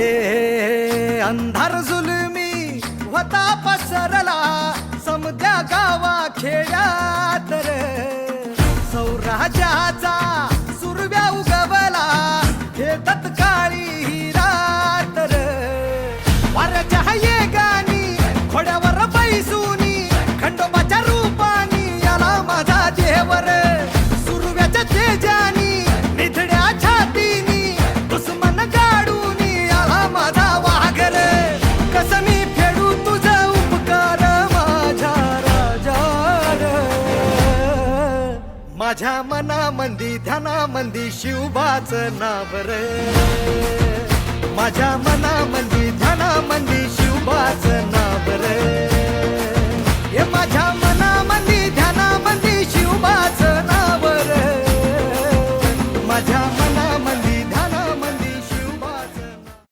हे अंधार जुलमी होता पसरला समद्या गावा खेड्यात सौराज्याचा सुरव्या उगवला हे तत्काळी माझ्या मनामंदी धनामंदी शिवबाच नावर माझ्या मनामंदी धनामंदी शिवबाच नावर हे माझ्या मनामंदी धनामंदी शिवबाच नावर माझ्या